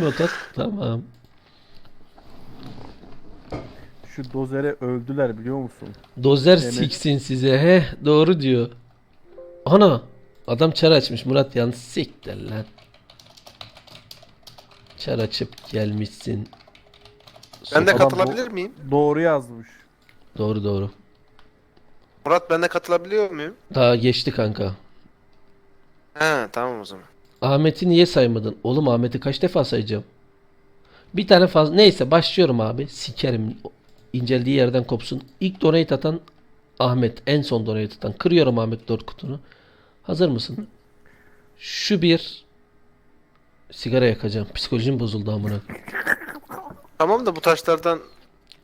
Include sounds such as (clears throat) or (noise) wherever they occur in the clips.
Motor. Tamam. Şu dozere öldüler biliyor musun? Dozer Evet. siksin size. He doğru diyor. Ana. Adam çar açmış Murat yalnız siktir lan. Çar açıp gelmişsin. Ben de Adam katılabilir miyim? Doğru yazmış. Doğru doğru. Murat ben de katılabiliyor muyum? Daha geçti kanka. He tamam o zaman. Ahmet'i niye saymadın? Oğlum Ahmet'i kaç defa sayacağım? Bir tane fazla. Neyse başlıyorum abi. Sikerim. İnceldiği yerden kopsun. İlk donate atan Ahmet. En son donate atan. Kırıyorum Ahmet 4 kutunu. Hazır mısın? Şu bir sigara yakacağım. Psikolojim bozuldu amına. Tamam da bu taşlardan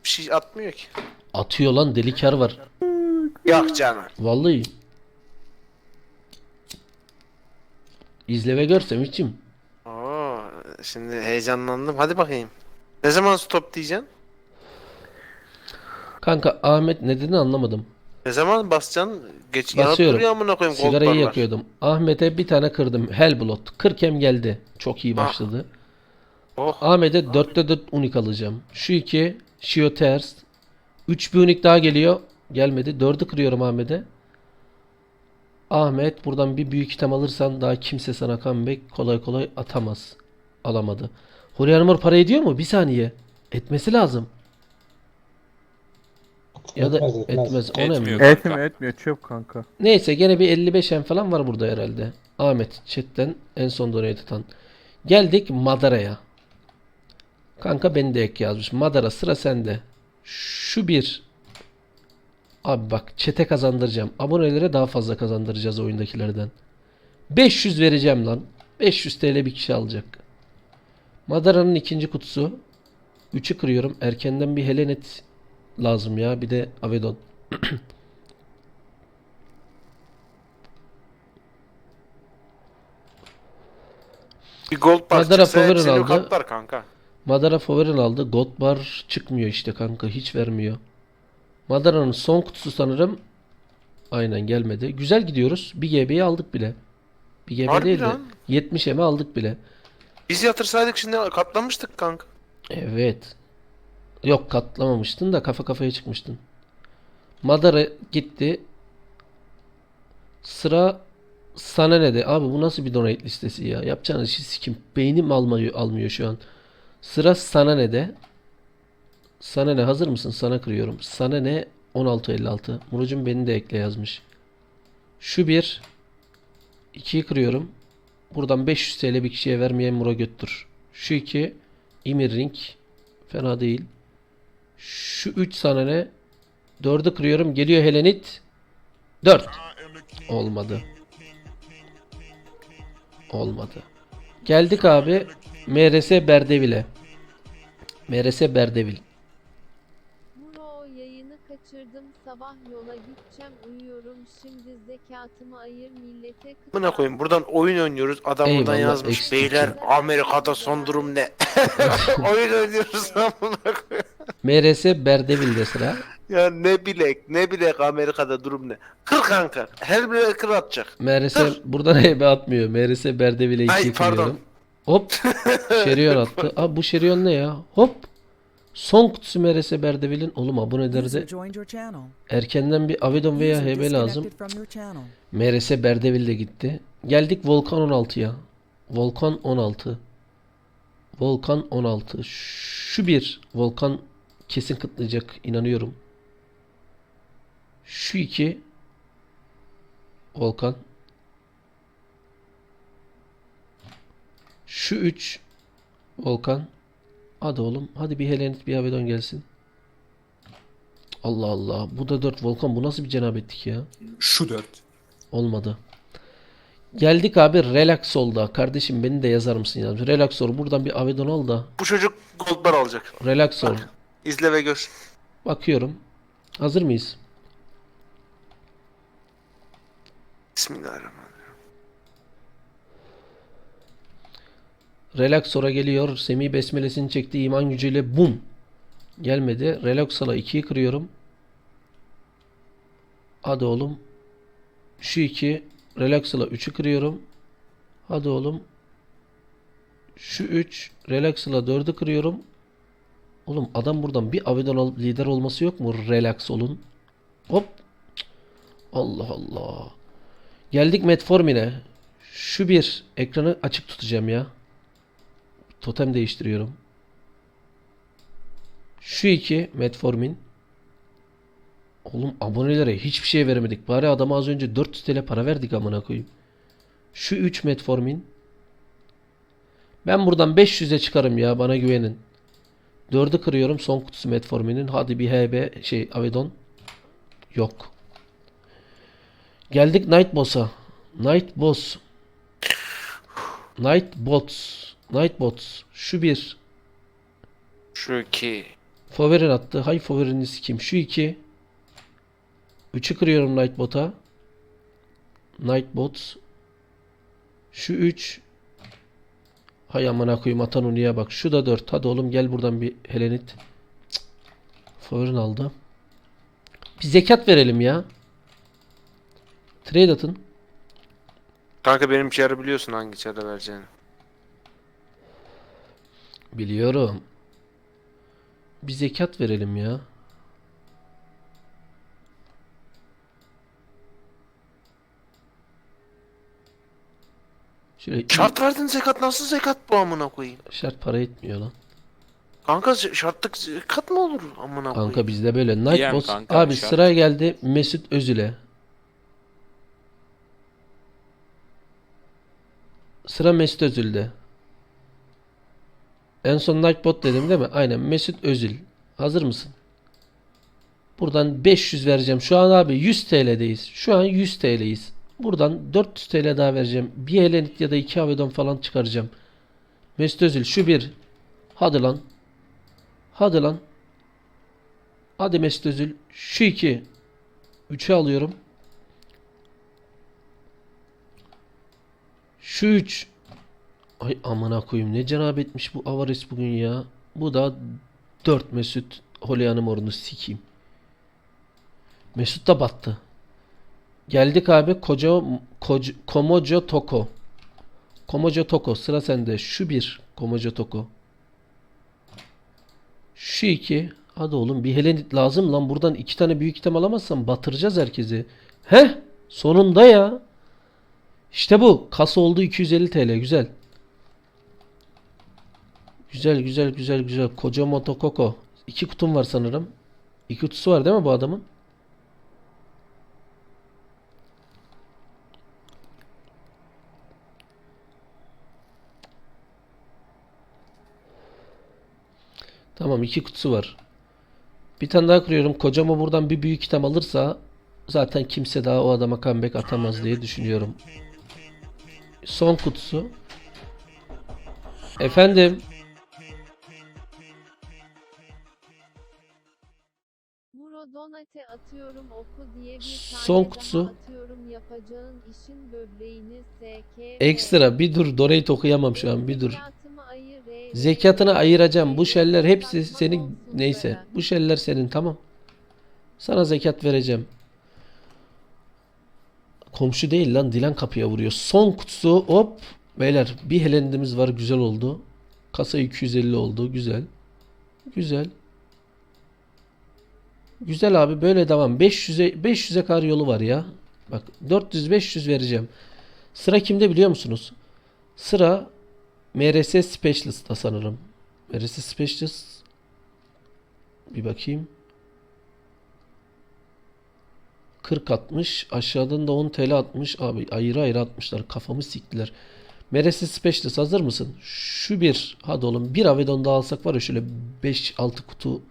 bir şey atmıyor ki. Atıyor lan deli kar var. Yok canım. Vallahi. İzle ve görsem içim. Oo, şimdi heyecanlandım. Hadi bakayım. Ne zaman stop diyeceksin? Kanka Ahmet nedenini anlamadım. Ne zaman basacaksın? Geç yanıp Basıyorum. duruyor amına koyayım Sigarayı yakıyordum. Ahmet'e bir tane kırdım. Hellblot. 40 hem geldi. Çok iyi Ah. başladı. Oh. Ahmet'e 4'te 4 unik alacağım. Şu iki. Shio ters. 3 bir unik daha geliyor. Gelmedi. 4'ü kırıyorum Ahmet'e. Ahmet buradan bir büyük item alırsan daha kimse sana comeback kolay kolay atamaz. Alamadı. Huri Armor para ediyor mu? Bir saniye. Etmesi lazım. Ya da Etmez, etmez. etmez. Ona Etmiyor. Etmiyor etmiyor çöp kanka. Neyse gene bir 55 en falan var burada herhalde. Ahmet chatten en son donate atan. Geldik Madara'ya. Kanka beni de ek yazmış. Madara sıra sende. Şu bir. Abi bak çete kazandıracağım. Abonelere daha fazla kazandıracağız oyundakilerden. 500 vereceğim lan. 500 TL bir kişi alacak. Madara'nın ikinci kutusu. 3'ü kırıyorum. Erkenden bir Helenet lazım ya. Bir de Avedon. (clears throat) Bir gold bar Madara çıksa hepsini aldı. katlar kanka. Madara Fover'ın aldı. Gold bar çıkmıyor işte kanka. Hiç vermiyor. Madara'nın son kutusu sanırım. Aynen gelmedi. Güzel gidiyoruz. Bir GB'yi aldık bile. Bir GB Harbi değil de lan. 70 M'e aldık bile. Biz yatırsaydık şimdi katlamıştık kanka. Evet. Yok katlamamıştın da kafa kafaya çıkmıştın. Madara gitti. Sıra sana ne de? Abi bu nasıl bir donate listesi ya? Yapacağınız işi sikim. Beynim almıyor, almıyor şu an. Sıra sana ne de? Sana ne? Hazır mısın? Sana kırıyorum. Sana ne? 1656. Murucum beni de ekle yazmış. Şu bir. 2'yi kırıyorum. Buradan 500 TL bir kişiye vermeyen Muro götür. Şu iki. Imir Ring. Fena değil. Şu 3 sana ne? 4'ü kırıyorum. Geliyor Helenit. 4. Olmadı. Olmadı. Geldik abi. MRS Berdevil'e. MRS Berdevil. Sabah yola gideceğim uyuyorum şimdi zekatımı ayır millete Amına koyayım buradan oyun oynuyoruz. Adam buradan Eyvallah, yazmış. eksik Beyler ya. Amerika'da son durum ne? (laughs) oyun oynuyoruz amına koyayım. MRS Berdevil'de sıra. Ya ne bilek ne bilek Amerika'da durum ne? Kır kanka. Her biri kır atacak. MRS buradan (laughs) hebe atmıyor. MRS Berdevil'e Ay, 2'yi pardon. kırıyorum. Hop. (laughs) Şerion attı. Abi bu Şerion ne ya? Hop. Son kutusu MRS Berdevil'in. Oğlum aboneleri User de joined your channel. erkenden bir Avedon veya HB lazım. MRS Berdevil de gitti. Geldik Volkan 16'ya. Volkan 16. Volkan 16. Şu bir Volkan kesin kıtlayacak inanıyorum. Şu iki Volkan. Şu üç Volkan. Hadi oğlum. Hadi bir Helenit bir Avedon gelsin. Allah Allah. Bu da 4 Volkan. Bu nasıl bir cenabetlik ya? Şu dört. Olmadı. Geldik abi Relax oldu. Kardeşim beni de yazar mısın yazmış. Relax ol. Buradan bir Avedon al da. Bu çocuk gold bar alacak. Relax ol. İzle ve gör. Bakıyorum. Hazır mıyız? Bismillahirrahmanirrahim. Relax sonra geliyor. Semih besmelesini çekti. iman gücüyle bum. Gelmedi. Relax ala 2'yi kırıyorum. Hadi oğlum. Şu 2. Relax ala 3'ü kırıyorum. Hadi oğlum. Şu 3 Relax'la 4'ü kırıyorum. Oğlum adam buradan bir Avedon lider olması yok mu? Relax olun. Hop. Allah Allah. Geldik Metformin'e. Şu bir ekranı açık tutacağım ya. Totem değiştiriyorum. Şu iki Metformin. Oğlum abonelere hiçbir şey veremedik. Bari adama az önce 400 TL para verdik amına koyayım. Şu 3 Metformin. Ben buradan 500'e çıkarım ya bana güvenin. 4'ü kırıyorum son kutusu Metformin'in. Hadi bir HB şey Avedon. Yok. Geldik Night Boss'a. Night Boss. Night Bots. Night Bots. Şu bir. Şu iki. Foverin attı. Hay Foverin'i sikeyim. Şu iki. Üçü kırıyorum Nightbot'a. Nightbot. Şu üç. Hay amına koyayım atan Uni'ye bak. Şu da dört. Hadi oğlum gel buradan bir Helenit. Cık. Foverin aldı. Bir zekat verelim ya. Trade atın. Kanka benim çarı biliyorsun hangi çarı vereceğini. Biliyorum. Bir zekat verelim ya. Şöyle Şart verdin zekat nasıl zekat bu amına koyayım? şart para etmiyor lan. Kanka z- şartlık zekat mı olur amına koyayım? Kanka bizde böyle. Night Diyem Boss. kanka, Abi şart. sıra geldi Mesut Özil'e. Sıra Mesut Özil'de. En son Nightbot dedim değil mi? Aynen Mesut Özil. Hazır mısın? Buradan 500 vereceğim. Şu an abi 100 TL'deyiz. Şu an 100 TL'yiz. Buradan 400 TL daha vereceğim. Bir Helenit ya da iki Avedon falan çıkaracağım. Mesut Özil şu bir. Hadi lan. Hadi lan. Hadi Mesut Özil. Şu iki. Üçe alıyorum. Şu üç. Ay amına koyayım ne cenabetmiş bu Avares bugün ya. Bu da 4 Mesut. Holyan'ım orunu sikeyim. Mesut da battı. Geldik abi koca, koca Komojo Toko. Komojo Toko sıra sende. Şu bir Komojo Toko. Şu iki. Hadi oğlum bir Helenit lazım lan. Buradan iki tane büyük item alamazsam batıracağız herkesi. Heh sonunda ya. İşte bu. Kasa oldu 250 TL. Güzel. Güzel güzel güzel güzel. Koca Motokoko. İki kutum var sanırım. İki kutusu var değil mi bu adamın? Tamam iki kutusu var. Bir tane daha kırıyorum. Kocama buradan bir büyük item alırsa zaten kimse daha o adama comeback atamaz diye düşünüyorum. Son kutusu. Efendim. Muro donate atıyorum oku diye bir Son kutusu. atıyorum yapacağın işin böbreğini SK. Ekstra bir dur. Donate okuyamam şu an. Bir dur. Zekatını ayıracağım. Bu şeyler hepsi senin neyse. Bu şeyler senin tamam. Sana zekat vereceğim. Komşu değil lan Dilan kapıya vuruyor. Son kutusu hop. Beyler bir helendimiz var güzel oldu. Kasa 250 oldu güzel. Güzel. Güzel abi böyle devam. 500'e 500'e kadar yolu var ya. Bak 400 500 vereceğim. Sıra kimde biliyor musunuz? Sıra MRS Specialist'ta sanırım. MRS Specialist bir bakayım. 40 atmış. Aşağıdan da 10 TL atmış. Abi ayrı ayrı atmışlar. Kafamı siktiler. MRS Specialist hazır mısın? Şu bir. Hadi oğlum bir Avedon daha alsak var ya şöyle 5-6 kutu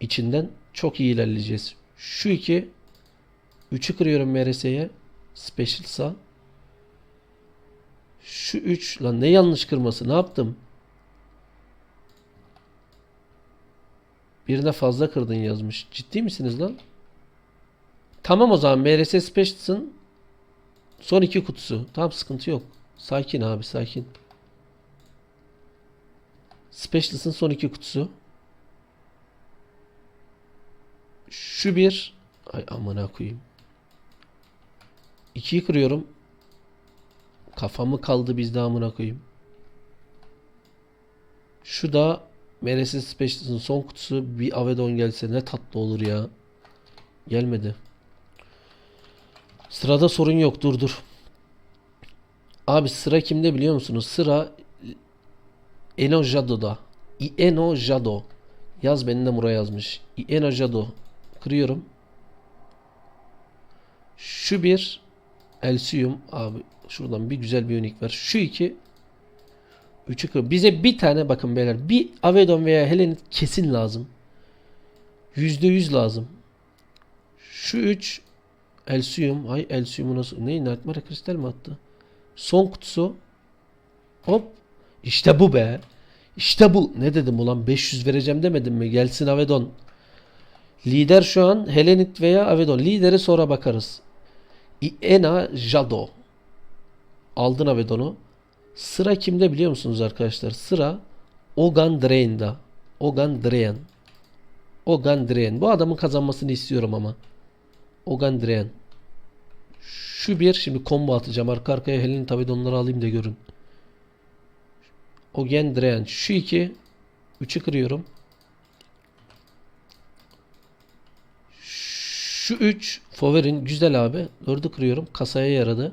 içinden çok iyi ilerleyeceğiz. Şu iki. 3'ü kırıyorum MRS'ye. Specialist'a. Şu 3 lan ne yanlış kırması ne yaptım? Birine fazla kırdın yazmış. Ciddi misiniz lan? Tamam o zaman MRS Specialist'ın son iki kutusu. Tamam sıkıntı yok. Sakin abi sakin. Specialist'ın son iki kutusu. Şu bir. Ay amına koyayım. İkiyi kırıyorum. Kafamı kaldı bizde amına koyayım. Şu da MRS Specialist'ın son kutusu bir Avedon gelse ne tatlı olur ya. Gelmedi. Sırada sorun yok dur dur. Abi sıra kimde biliyor musunuz? Sıra Eno Jado'da. Eno Jado. Yaz beni de buraya yazmış. Eno Jado. Kırıyorum. Şu bir Elsium abi şuradan bir güzel bir unik ver. Şu iki Üçü kır. Bize bir tane bakın beyler. Bir Avedon veya Helenit kesin lazım. Yüzde yüz lazım. Şu üç Elsium. Ay Elsium'u nasıl? Ne? Nightmare Kristal mi attı? Son kutusu. Hop. İşte bu be. İşte bu. Ne dedim ulan 500 vereceğim demedim mi? Gelsin Avedon. Lider şu an Helenit veya Avedon. Lideri sonra bakarız. Ena Jado. Aldın Avedon'u. Sıra kimde biliyor musunuz arkadaşlar? Sıra Ogan Drain'da. Ogan Drain. Ogan Drain. Bu adamın kazanmasını istiyorum ama. Ogan Drain. Şu bir şimdi combo atacağım. Arka arkaya Helen Avedon'ları alayım da görün. Ogan Drain. Şu iki. Üçü kırıyorum. Şu 3 Fover'in güzel abi. 4'ü kırıyorum. Kasaya yaradı.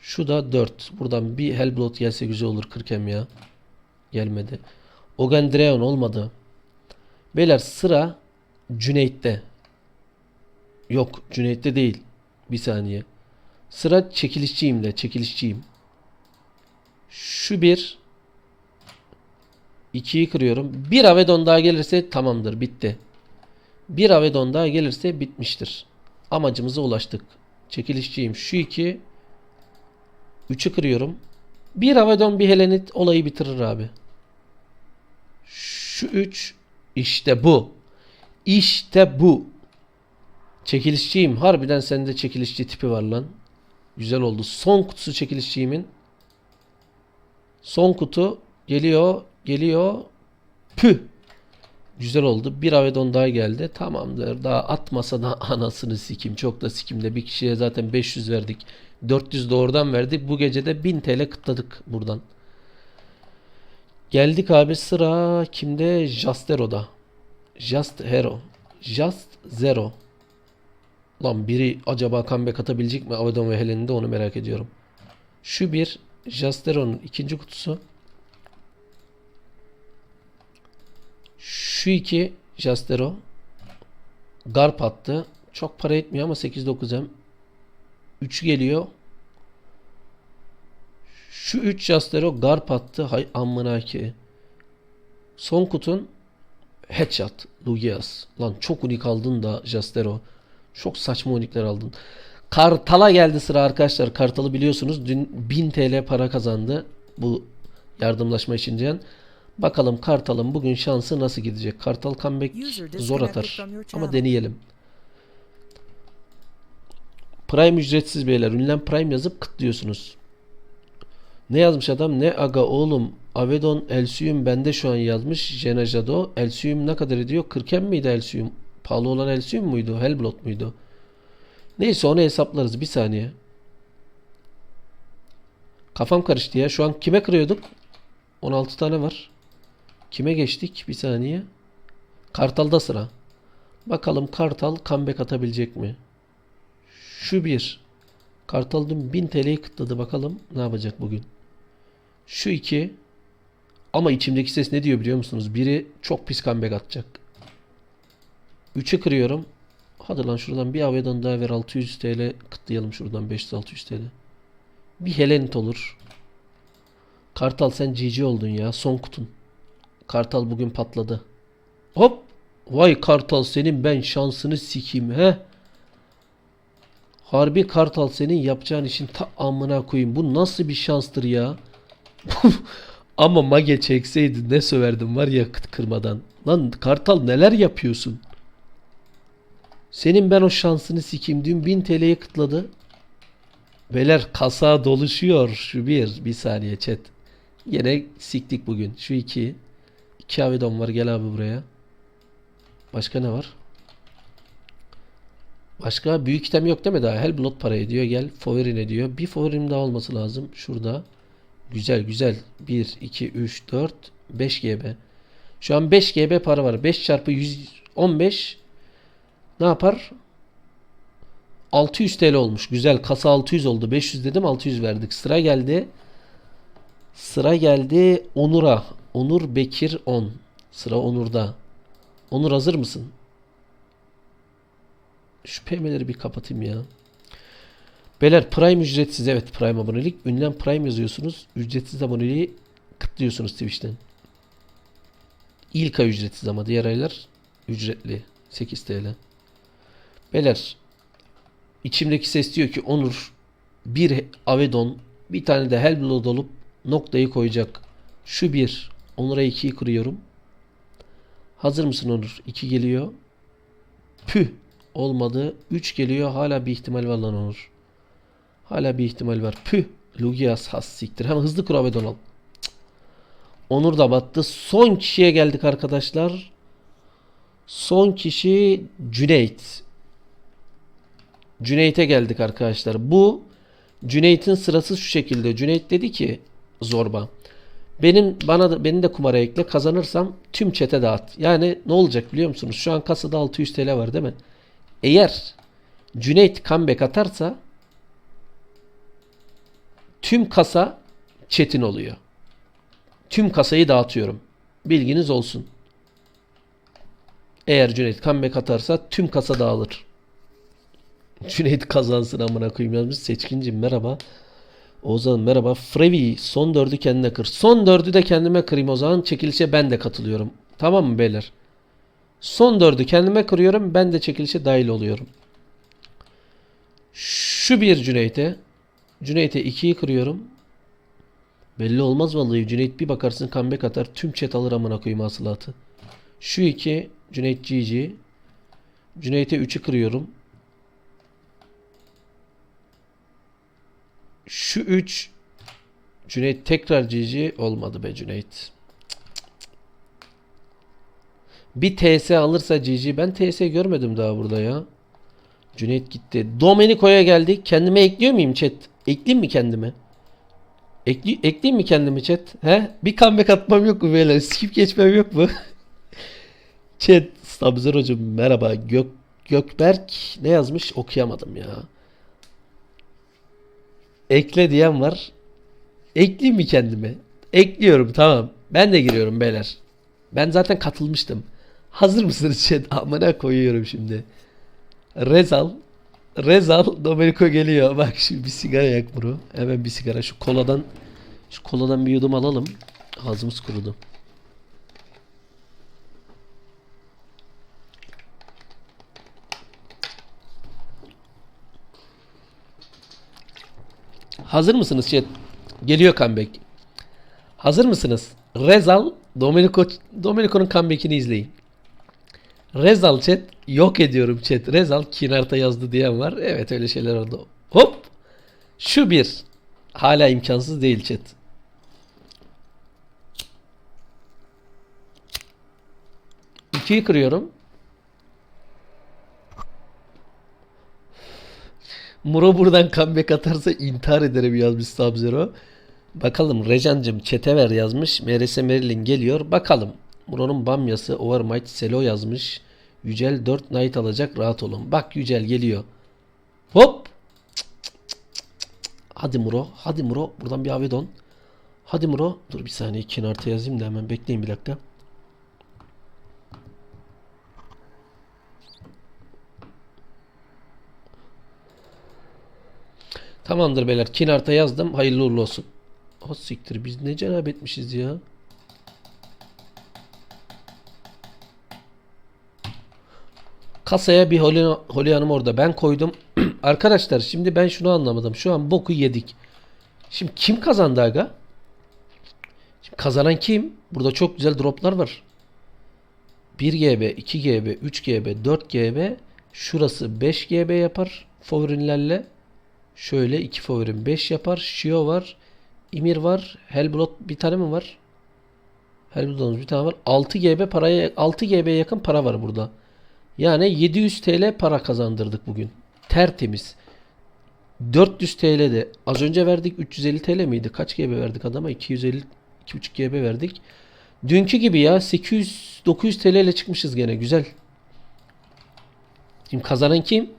Şu da 4. Buradan bir Hellblood gelse güzel olur 40 em ya. Gelmedi. Ogandreon olmadı. Beyler sıra Cüneyt'te. Yok Cüneyt'te değil. Bir saniye. Sıra çekilişçiyim de. Çekilişçiyim. Şu bir. 2'yi kırıyorum. Bir Avedon daha gelirse tamamdır. Bitti. Bir Avedon daha gelirse bitmiştir. Amacımıza ulaştık. Çekilişçiyim. Şu iki. Üçü kırıyorum. Bir Avedon bir Helenit olayı bitirir abi. Şu üç. işte bu. İşte bu. Çekilişçiyim. Harbiden sende çekilişçi tipi var lan. Güzel oldu. Son kutusu çekilişçiyimin. Son kutu geliyor. Geliyor. Püh. Güzel oldu. Bir Avedon daha geldi. Tamamdır. Daha atmasa da (laughs) anasını sikim. Çok da sikimde. Bir kişiye zaten 500 verdik. 400 de oradan verdik. Bu gece de 1000 TL kıtladık buradan. Geldik abi sıra kimde? Jastero'da. Just Hero. Just Zero. Lan biri acaba comeback atabilecek mi Avedon ve Helen'de onu merak ediyorum. Şu bir Jastero'nun ikinci kutusu. Şu iki Jastero. Garp attı. Çok para etmiyor ama 8-9M. 3 geliyor. Şu 3 Jastero Garp attı. Hay amına ki. Son kutun Headshot. Lugias. Lan çok unik aldın da Jastero. Çok saçma unikler aldın. Kartal'a geldi sıra arkadaşlar. Kartal'ı biliyorsunuz. Dün 1000 TL para kazandı. Bu yardımlaşma için diyen. Bakalım Kartal'ın bugün şansı nasıl gidecek? Kartal comeback zor atar. Ama deneyelim. Prime ücretsiz beyler. Ünlem Prime yazıp kıtlıyorsunuz. Ne yazmış adam? Ne aga oğlum. Avedon Elsium bende şu an yazmış. Jenajado. Elsium ne kadar ediyor? 40 em miydi Elsium? Pahalı olan Elsium muydu? Hellblot muydu? Neyse onu hesaplarız. Bir saniye. Kafam karıştı ya. Şu an kime kırıyorduk? 16 tane var. Kime geçtik? Bir saniye. Kartal'da sıra. Bakalım Kartal comeback atabilecek mi? Şu bir. Kartal dün 1000 TL'yi kıtladı. Bakalım ne yapacak bugün. Şu iki. Ama içimdeki ses ne diyor biliyor musunuz? Biri çok pis comeback atacak. 3'ü kırıyorum. Hadi lan şuradan bir Avedon daha ver 600 TL kıtlayalım şuradan 500-600 TL. Bir Helenit olur. Kartal sen GG oldun ya. Son kutun. Kartal bugün patladı. Hop. Vay Kartal senin ben şansını sikeyim he. Harbi Kartal senin yapacağın işin ta amına koyayım. Bu nasıl bir şanstır ya? (laughs) Ama mage çekseydi ne söverdim var ya kırmadan. Lan Kartal neler yapıyorsun? Senin ben o şansını sikeyim. Dün 1000 TL'ye kıtladı. Beyler kasa doluşuyor. Şu bir. Bir saniye chat. Yine siktik bugün. Şu iki. İki Avedon var. Gel abi buraya. Başka ne var? Başka büyük item yok değil mi daha? Hellblood para ediyor. Gel. Foverin ediyor. Bir Foverin daha olması lazım. Şurada. Güzel güzel. 1, 2, 3, 4, 5 GB. Şu an 5 GB para var. 5 çarpı 115 ne yapar? 600 TL olmuş. Güzel. Kasa 600 oldu. 500 dedim 600 verdik. Sıra geldi. Sıra geldi Onur'a. Onur Bekir 10. Sıra Onur'da. Onur hazır mısın? Şu PM'leri bir kapatayım ya. Beyler Prime ücretsiz. Evet Prime abonelik. Ünlem Prime yazıyorsunuz. Ücretsiz aboneliği kıtlıyorsunuz Twitch'ten. İlk ay ücretsiz ama diğer aylar ücretli. 8 TL. Beyler içimdeki ses diyor ki Onur bir Avedon bir tane de Hellblood olup noktayı koyacak. Şu bir. Onur'a 2'yi kırıyorum. Hazır mısın Onur? 2 geliyor. Püh. Olmadı. 3 geliyor. Hala bir ihtimal var lan Onur. Hala bir ihtimal var. Püh. Lugias has siktir. Hemen hızlı kur Avedon al. Cık. Onur da battı. Son kişiye geldik arkadaşlar. Son kişi Cüneyt. Cüneyt'e geldik arkadaşlar. Bu Cüneyt'in sırası şu şekilde. Cüneyt dedi ki zorba. Benim bana da beni de kumara ekle kazanırsam tüm çete dağıt. Yani ne olacak biliyor musunuz? Şu an kasada 600 TL var değil mi? Eğer Cüneyt comeback atarsa tüm kasa çetin oluyor. Tüm kasayı dağıtıyorum. Bilginiz olsun. Eğer Cüneyt comeback atarsa tüm kasa dağılır. (laughs) Cüneyt kazansın amına koyayım yazmış. Seçkincim merhaba. Ozan merhaba. Frevi son dördü kendine kır. Son dördü de kendime kırayım o zaman. Çekilişe ben de katılıyorum. Tamam mı beyler? Son dördü kendime kırıyorum. Ben de çekilişe dahil oluyorum. Şu bir Cüneyt'e. Cüneyt'e 2'yi kırıyorum. Belli olmaz vallahi. Cüneyt bir bakarsın comeback atar. Tüm chat alır amına koyayım hasılatı. Şu 2 Cüneyt GG. Cüneyt'e 3'ü kırıyorum. Şu 3 Cüneyt tekrar GG olmadı be Cüneyt. Bir TS alırsa GG. Ben TS görmedim daha burada ya. Cüneyt gitti. Domenico'ya geldik. Kendime ekliyor muyum chat? Ekleyeyim mi kendime? Ekli, ekleyeyim mi kendimi chat? He? Bir comeback atmam yok mu beyler? Skip geçmem yok mu? (laughs) chat. Stabzer hocam merhaba. Gök, Gökberk ne yazmış? Okuyamadım ya. Ekle diyen var. Ekleyeyim mi kendimi? Ekliyorum tamam. Ben de giriyorum beyler. Ben zaten katılmıştım. Hazır mısınız chat? (laughs) Amına koyuyorum şimdi. Rezal. Rezal Domenico geliyor. (laughs) Bak şimdi bir sigara yak bro. Hemen bir sigara. Şu koladan şu koladan bir yudum alalım. Ağzımız kurudu. Hazır mısınız chat? Geliyor comeback. Hazır mısınız? Rezal Domenico Domenico'nun comeback'ini izleyin. Rezal chat yok ediyorum chat. Rezal Kinart'a yazdı diyen var. Evet öyle şeyler oldu. Hop. Şu bir. Hala imkansız değil chat. İkiyi kırıyorum. Muro buradan comeback atarsa intihar ederim yazmış Sub-Zero. Bakalım Recancım çete ver yazmış. MRS Marilyn geliyor. Bakalım. Muro'nun Bamyası Overmight Selo yazmış. Yücel 4 Knight alacak rahat olun. Bak Yücel geliyor. Hop. Hadi Muro. Hadi Muro. Buradan bir Avedon. Hadi Muro. Dur bir saniye kenarta yazayım da hemen bekleyin bir dakika. Tamamdır beyler. Kinart'a yazdım. Hayırlı uğurlu olsun. O siktir biz ne cenab etmişiz ya. Kasaya bir Holly, Hanım orada. Ben koydum. (clears throat) Arkadaşlar şimdi ben şunu anlamadım. Şu an boku yedik. Şimdi kim kazandı aga? Şimdi kazanan kim? Burada çok güzel droplar var. 1 GB, 2 GB, 3 GB, 4 GB. Şurası 5 GB yapar favorilerle. Şöyle iki favorim 5 yapar. Shio var. Ymir var. Hellblood bir tane mi var? Hellblood'umuz bir tane var. 6 GB paraya 6 GB yakın para var burada. Yani 700 TL para kazandırdık bugün. Tertemiz. 400 TL de az önce verdik 350 TL miydi? Kaç GB verdik adama? 250 2.5 GB verdik. Dünkü gibi ya 800 900 TL ile çıkmışız gene güzel. Şimdi kazanan kim?